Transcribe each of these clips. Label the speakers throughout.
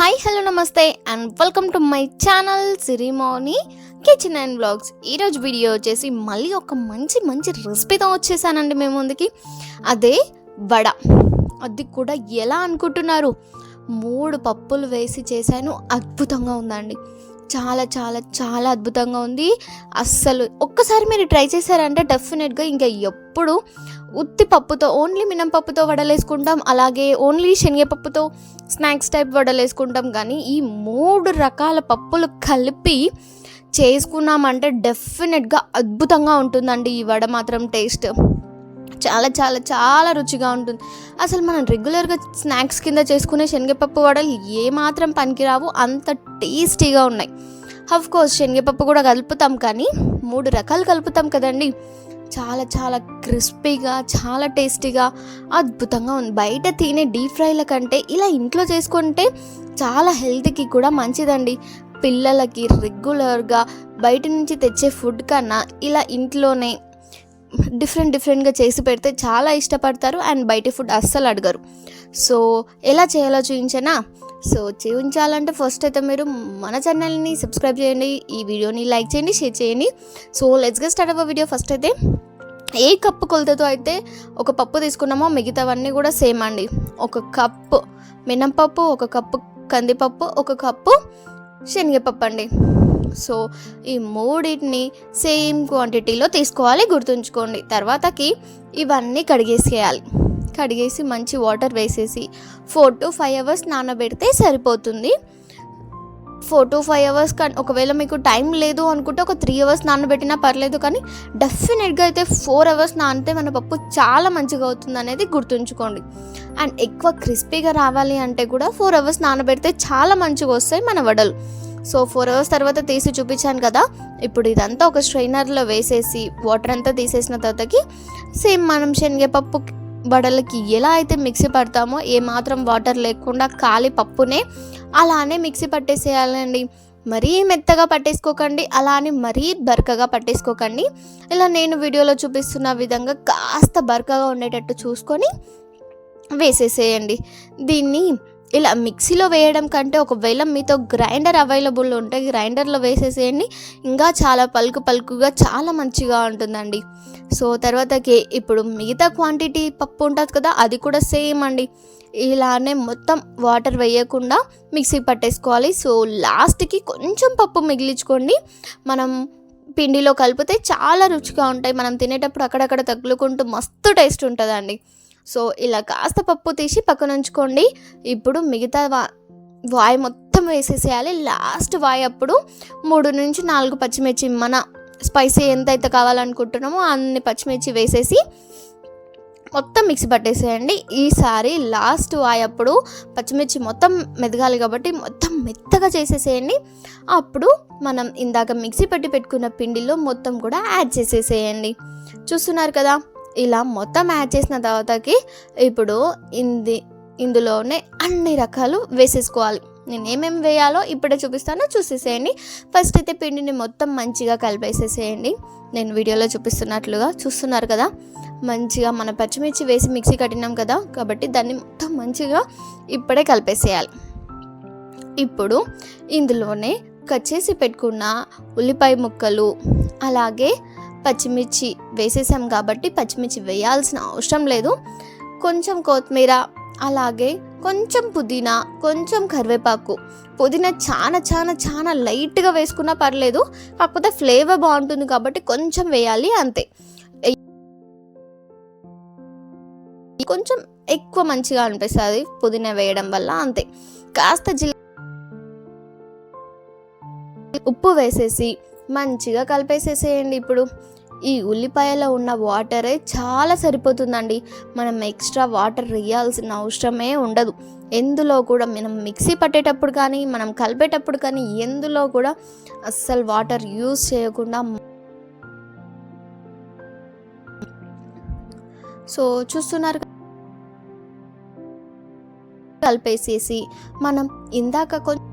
Speaker 1: Hi hello నమస్తే and welcome to my channel Sirimoni kitchen and blogs. ఈరోజు video వచ్చేసి మళ్ళీ ఒక మంచి మంచి రెసిపీతో వచ్చేసానండి మేము ముందుకి. అదే వడ. అది కూడా ఎలా అనుకుంటున్నారు? మూడు పప్పులు వేసి చేశాను. అద్భుతంగా ఉందండి. చాలా చాలా చాలా అద్భుతంగా ఉంది. అస్సలు ఒక్కసారి మీరు ట్రై చేశారంటే డెఫినెట్గా ఇంకా ఎప్పుడు ఉత్తి పప్పుతో ఓన్లీ మినపప్పుతో వడలేసుకుంటాం. అలాగే ఓన్లీ శనగపప్పుతో స్నాక్స్ టైప్ వడలేసుకుంటాం. కానీ ఈ మూడు రకాల పప్పులు కలిపి చేసుకున్నామంటే డెఫినెట్గా అద్భుతంగా ఉంటుందండి ఈ వడ మాత్రం టేస్ట్. చాలా చాలా చాలా రుచిగా ఉంటుంది. అసలు మనం రెగ్యులర్గా స్నాక్స్ కింద చేసుకునే శనగపప్పు వడలు ఏమాత్రం పనికిరావు అంత టేస్టీగా ఉన్నాయి. అఫ్ కోర్స్ శనగపప్పు కూడా కలుపుతాం కానీ మూడు రకాలు కలుపుతాం కదండి. చాలా చాలా క్రిస్పీగా చాలా టేస్టీగా అద్భుతంగా ఉంది. బయట తినే డీప్ ఫ్రైల కంటే ఇలా ఇంట్లో చేసుకుంటే చాలా హెల్త్కి కూడా మంచిదండి. పిల్లలకి రెగ్యులర్గా బయట నుంచి తెచ్చే ఫుడ్ కన్నా ఇలా ఇంట్లోనే డిఫరెంట్ డిఫరెంట్గా చేసి పెడితే చాలా ఇష్టపడతారు అండ్ బయట ఫుడ్ అస్సలు అడగరు. సో ఎలా చేయాలో చూపించనా సో చూపించాలంటే ఫస్ట్ అయితే మీరు మన ఛానల్ని సబ్స్క్రైబ్ చేయండి ఈ వీడియోని లైక్ చేయండి షేర్ చేయండి. సో లెట్స్ గెట్ స్టార్ట్ అవ్వ వీడియో ఫస్ట్ అయితే. ఏ కప్పు కొలతతో అయితే ఒక పప్పు తీసుకున్నామో మిగతావన్నీ కూడా సేమ్ అండి. ఒక కప్పు మినపప్పు ఒక కప్పు కందిపప్పు ఒక కప్పు శనగపప్పు అండి సో ఈ మూడింటిని సేమ్ క్వాంటిటీలో తీసుకోవాలి గుర్తుంచుకోండి. తర్వాతకి ఇవన్నీ కడిగేసేయాలి. కడిగేసి మంచి వాటర్ వేసేసి ఫోర్ టు ఫైవ్ అవర్స్ నానబెడితే సరిపోతుంది. ఫోర్ టు ఫైవ్ అవర్స్ కానీ ఒకవేళ మీకు టైం లేదు అనుకుంటే ఒక త్రీ అవర్స్ నానబెట్టినా పర్లేదు కానీ డెఫినెట్గా అయితే ఫోర్ అవర్స్ నానితే మన పప్పు చాలా మంచిగా అవుతుంది అనేది గుర్తుంచుకోండి. అండ్ ఎక్కువ క్రిస్పీగా రావాలి అంటే కూడా ఫోర్ అవర్స్ నానబెడితే చాలా మంచిగా వస్తాయి మన వడలు. సో ఫోర్ అవర్స్ తర్వాత తీసి చూపించాను కదా. ఇప్పుడు ఇదంతా ఒక స్ట్రైనర్లో వేసేసి వాటర్ అంతా తీసేసిన తర్వాతకి సేమ్ మనం శనగపప్పు వడలకి ఎలా అయితే మిక్సీ పడతామో ఏ మాత్రం వాటర్ లేకుండా ఖాళీ పప్పునే అలానే మిక్సీ పట్టేసేయాలండి. మరీ మెత్తగా పట్టేసుకోకండి అలా అని మరీ బరకగా పట్టేసుకోకండి. ఇలా నేను వీడియోలో చూపిస్తున్న విధంగా కాస్త బరకగా ఉండేటట్టు చూసుకొని వేసేసేయండి. దీన్ని ఇలా మిక్సీలో వేయడం కంటే ఒకవేళ మీతో గ్రైండర్ అవైలబుల్ ఉంటే గ్రైండర్లో వేసేసేయండి. ఇంకా చాలా పలుకు పలుకుగా చాలా మంచిగా ఉంటుందండి. సో తర్వాతకి ఇప్పుడు మిగతా క్వాంటిటీ పప్పు ఉంటుంది కదా అది కూడా సేమ్ అండి. ఇలానే మొత్తం వాటర్ వేయకుండా మిక్సీ పట్టేసుకోవాలి. సో లాస్ట్కి కొంచెం పప్పు మిగిలించుకోండి. మనం పిండిలో కలిపితే చాలా రుచిగా ఉంటాయి. మనం తినేటప్పుడు అక్కడక్కడ తగులుకుంటూ మస్తు టేస్ట్ ఉంటుందండి. సో ఇలా కాస్త పప్పు తీసి పక్కన ఉంచుకోండి. ఇప్పుడు మిగతా వా వాయి మొత్తం వేసేసేయాలి. లాస్ట్ వాయి అప్పుడు మూడు నుంచి నాలుగు పచ్చిమిర్చి మన స్పైసీ ఎంత అయితే కావాలనుకుంటున్నామో అన్ని పచ్చిమిర్చి వేసేసి మొత్తం మిక్సీ పట్టేసేయండి. ఈసారి లాస్ట్ వాయప్పుడు పచ్చిమిర్చి మొత్తం మెదగాలి కాబట్టి మొత్తం మెత్తగా చేసేసేయండి. అప్పుడు మనం ఇందాక మిక్సీ పట్టి పెట్టుకున్న పిండిలో మొత్తం కూడా యాడ్ చేసేసేయండి. చూస్తున్నారు కదా? ఇలా మొత్తం యాడ్ చేసిన తర్వాతకి ఇప్పుడు ఇంది ఇందులోనే అన్ని రకాలు వేసేసుకోవాలి. నేను ఏమేమి వేయాలో ఇప్పుడే చూపిస్తానో చూసేసేయండి. ఫస్ట్ అయితే పిండిని మొత్తం మంచిగా కలిపేసేసేయండి. నేను వీడియోలో చూపిస్తున్నట్లుగా చూస్తున్నారు కదా. మంచిగా మన పచ్చిమిర్చి వేసి మిక్సీ కట్టినాం కదా కాబట్టి దాన్ని మొత్తం మంచిగా ఇప్పుడే కలిపేసేయాలి. ఇప్పుడు ఇందులోనే కట్ చేసి పెట్టుకున్న ఉల్లిపాయ ముక్కలు అలాగే పచ్చిమిర్చి వేసేసాం కాబట్టి పచ్చిమిర్చి వేయాల్సిన అవసరం లేదు. కొంచెం కొత్తిమీర అలాగే కొంచెం పుదీనా కొంచెం కరివేపాకు. పుదీనా చాలా చాలా చాలా లైట్గా వేసుకున్నా పర్లేదు కాకపోతే ఫ్లేవర్ బాగుంటుంది కాబట్టి కొంచెం వేయాలి అంతే. కొంచెం ఎక్కువ మంచిగా అనిపిస్తుంది పుదీనా వేయడం వల్ల అంతే. కాస్త జిల్ ఉప్పు వేసేసి మంచిగా కలిపేసేసేయండి. ఇప్పుడు ఈ ఉల్లిపాయలో ఉన్న వాటరే చాలా సరిపోతుందండి. మనం ఎక్స్ట్రా వాటర్ వేయాల్సిన అవసరమే ఉండదు. ఎందులో కూడా మనం మిక్సీ పట్టేటప్పుడు కానీ మనం కలిపేటప్పుడు కానీ ఎందులో కూడా అస్సలు వాటర్ యూస్ చేయకుండా సో చూస్తున్నారు కలిపేసేసి మనం ఇందాక కొంచెం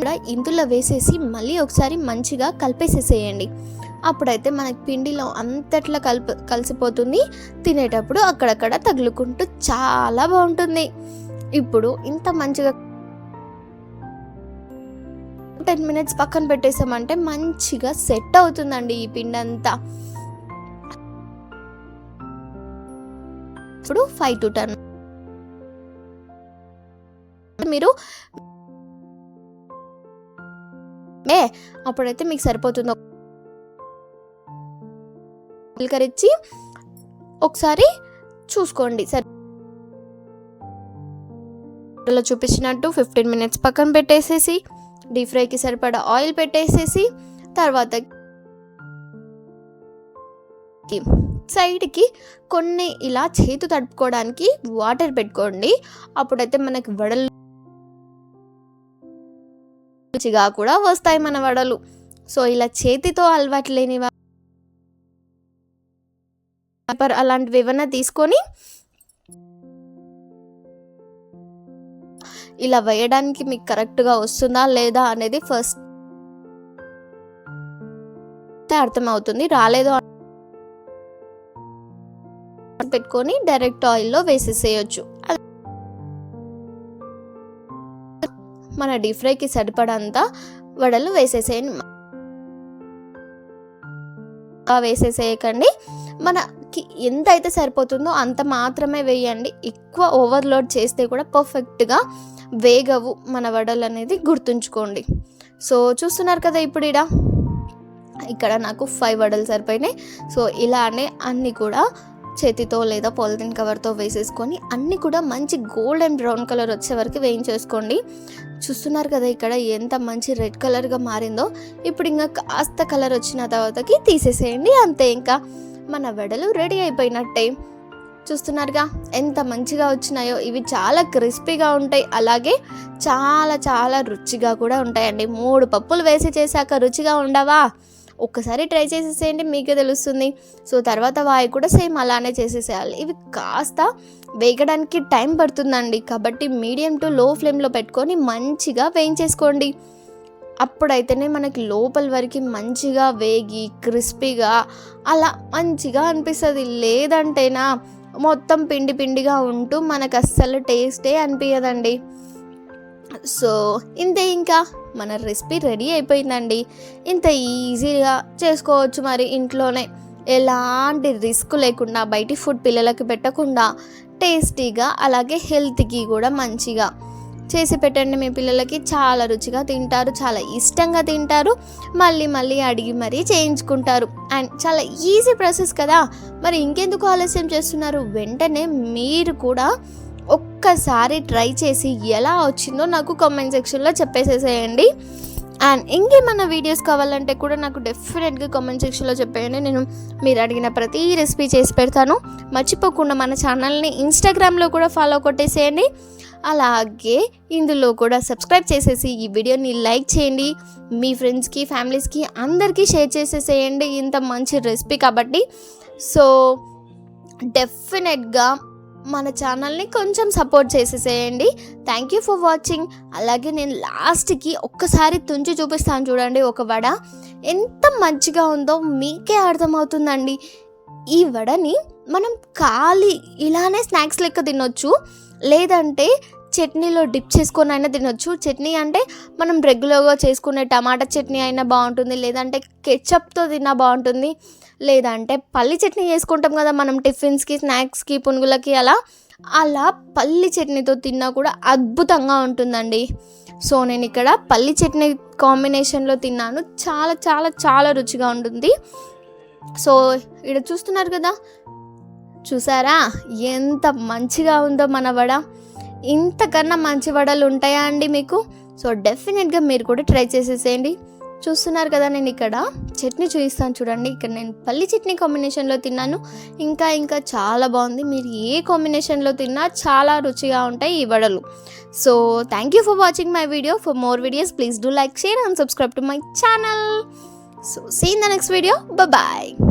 Speaker 1: కూడా ఇందులో వేసేసి మళ్ళీ ఒకసారి మంచిగా కలిపేసేసేయండి. అప్పుడైతే మనకి పిండిలో అంతట్లా కలిపి కలిసిపోతుంది. తినేటప్పుడు అక్కడక్కడ తగులుకుంటూ చాలా బాగుంటుంది. ఇప్పుడు ఇంత మంచిగా టెన్ మినిట్స్ పక్కన పెట్టేసామంటే మంచిగా సెట్ అవుతుందండి ఈ పిండి అంతా ఇప్పుడు ఫైవ్ టు టెన్. మీరు ఏ అప్పుడైతే మీకు సరిపోతుంది. కరిచి ఒకసారి చూసుకోండి. సరే. ఇలా చూపించినట్టు ఫిఫ్టీన్ మినిట్స్ పక్కన పెట్టేసేసి డీప్ ఫ్రైకి సరిపడా ఆయిల్ పెట్టేసేసి తర్వాత సైడ్కి కొన్ని ఇలా చేతు తడుపుకోవడానికి వాటర్ పెట్టుకోండి. అప్పుడైతే మనకి వడలు రుచిగా కూడా వస్తాయి మన వడలు. సో ఇలా చేతితో అలవాటు లేని వా- పేపర్ అలాంటివి ఏమన్నా తీసుకొని ఇలా వేయడానికి మీకు కరెక్ట్గా వస్తుందా లేదా అనేది ఫస్ట్ అర్థమవుతుంది. రాలేదు పెట్టుకొని డైరెక్ట్ ఆయిల్లో వేసేసేయచ్చు. మన డీప్ ఫ్రైకి సరిపడంత వడలు వేసేసేయండి వేసేసేయకండి. మనకి ఎంత అయితే సరిపోతుందో అంత మాత్రమే వేయండి. ఎక్కువ ఓవర్లోడ్ చేస్తే కూడా పర్ఫెక్ట్గా వేగవు మన వడలు అనేది గుర్తుంచుకోండి. సో చూస్తున్నారు కదా ఇప్పుడు ఇడ. ఇక్కడ నాకు ఫైవ్ వడలు సరిపోయినాయి. సో ఇలానే అన్నీ కూడా చేతితో లేదా పాలిథిన్ కవర్తో వేసేసుకొని అన్నీ కూడా మంచి గోల్డ్ అండ్ బ్రౌన్ కలర్ వచ్చే వరకు వేయించేసుకోండి. చూస్తున్నారు కదా ఇక్కడ ఎంత మంచి రెడ్ కలర్గా మారిందో. ఇప్పుడు ఇంకా కాస్త కలర్ వచ్చిన తర్వాతకి తీసేసేయండి అంతే ఇంకా. మన వడలు రెడీ అయిపోయినట్టే. చూస్తున్నారుగా ఎంత మంచిగా వచ్చినాయో. ఇవి చాలా క్రిస్పీగా ఉంటాయి. అలాగే చాలా చాలా రుచిగా కూడా ఉంటాయండి. మూడు పప్పులు వేసి చేశాక రుచిగా ఉండవా? ఒక్కసారి ట్రై చేసేసేయండి మీకే తెలుస్తుంది. సో తర్వాత వాయి కూడా సేమ్ అలానే చేసేసేయాలి. ఇవి కాస్త వేగడానికి టైం పడుతుందండి. కాబట్టి మీడియం టు లో ఫ్లేమ్లో పెట్టుకొని మంచిగా వేయించేసుకోండి. అప్పుడైతేనే మనకి లోపల వరకు మంచిగా వేగి క్రిస్పీగా అలా మంచిగా అనిపిస్తుంది. లేదంటేనా మొత్తం పిండి పిండిగా ఉంటూ మనకు అస్సలు టేస్టే అనిపించదండి సో ఇంతే ఇంకా. మన రెసిపీ రెడీ అయిపోయిందండి. ఇంత ఈజీగా చేసుకోవచ్చు మరి ఇంట్లోనే. ఎలాంటి రిస్క్ లేకుండా బయటి ఫుడ్ పిల్లలకి పెట్టకుండా టేస్టీగా అలాగే హెల్త్కి కూడా మంచిగా చేసి పెట్టండి. మీ పిల్లలకి చాలా రుచిగా తింటారు చాలా ఇష్టంగా తింటారు. మళ్ళీ మళ్ళీ అడిగి మరీ చేయించుకుంటారు. అండ్ చాలా ఈజీ ప్రాసెస్ కదా. మరి ఇంకెందుకు ఆలస్యం చేస్తున్నారు? వెంటనే మీరు కూడా ఒక్కసారి ట్రై చేసి ఎలా వచ్చిందో నాకు కామెంట్ సెక్షన్లో చెప్పేసేసేయండి. అండ్ ఇంకేమన్నా వీడియోస్ కావాలంటే కూడా నాకు డెఫినెట్గా కామెంట్ సెక్షన్లో చెప్పేయండి. నేను మీరు అడిగిన ప్రతి రెసిపీ చేసి పెడతాను. మర్చిపోకుండా మన ఛానల్ని ఇన్స్టాగ్రామ్లో కూడా ఫాలో కొట్టేసేయండి. అలాగే ఇందులో కూడా సబ్స్క్రైబ్ చేసేసి ఈ వీడియోని లైక్ చేయండి. మీ ఫ్రెండ్స్కి ఫ్యామిలీస్కి అందరికీ షేర్ చేసేసేయండి. ఇంత మంచి రెసిపీ కాబట్టి. సో డెఫినెట్గా మన ఛానల్ని కొంచెం సపోర్ట్ చేసేసేయండి. థ్యాంక్ యూ ఫర్ వాచింగ్ అలాగే నేను లాస్ట్కి ఒక్కసారి తుంచి చూపిస్తాను చూడండి ఒక వడ. ఎంత మంచిగా ఉందో మీకే అర్థమవుతుందండి. ఈ వడని మనం ఖాళీ ఇలానే స్నాక్స్ లెక్క తినొచ్చు. లేదంటే చట్నీలో డిప్ చేసుకొని అయినా తినొచ్చు. చట్నీ అంటే మనం రెగ్యులర్గా చేసుకునే టమాటా చట్నీ అయినా బాగుంటుంది. లేదంటే కెచప్తో తిన్నా బాగుంటుంది. లేదంటే పల్లి చట్నీ చేసుకుంటాం కదా మనం టిఫిన్స్కి స్నాక్స్కి పునుగులకి అలా అలా పల్లి చట్నీతో తిన్నా కూడా అద్భుతంగా ఉంటుందండి. సో నేను ఇక్కడ పల్లి చట్నీ కాంబినేషన్లో తిన్నాను. చాలా చాలా చాలా రుచిగా ఉంటుంది. సో ఇక్కడ చూస్తున్నారు కదా? చూసారా? ఎంత మంచిగా ఉందో మన వడ. ఇంతకన్నా మంచి వడలు ఉంటాయా అండి మీకు? సో డెఫినెట్గా మీరు కూడా ట్రై చేసేసేయండి. చూస్తున్నారు కదా నేను ఇక్కడ. చట్నీ చూపిస్తాను చూడండి. ఇక్కడ నేను పల్లి చట్నీ కాంబినేషన్లో తిన్నాను. ఇంకా ఇంకా చాలా బాగుంది. మీరు ఏ కాంబినేషన్లో తిన్నా చాలా రుచిగా ఉంటాయి ఈ వడలు. So thank you for watching my video for more videos please do like share and subscribe to my channel so seen the next video bye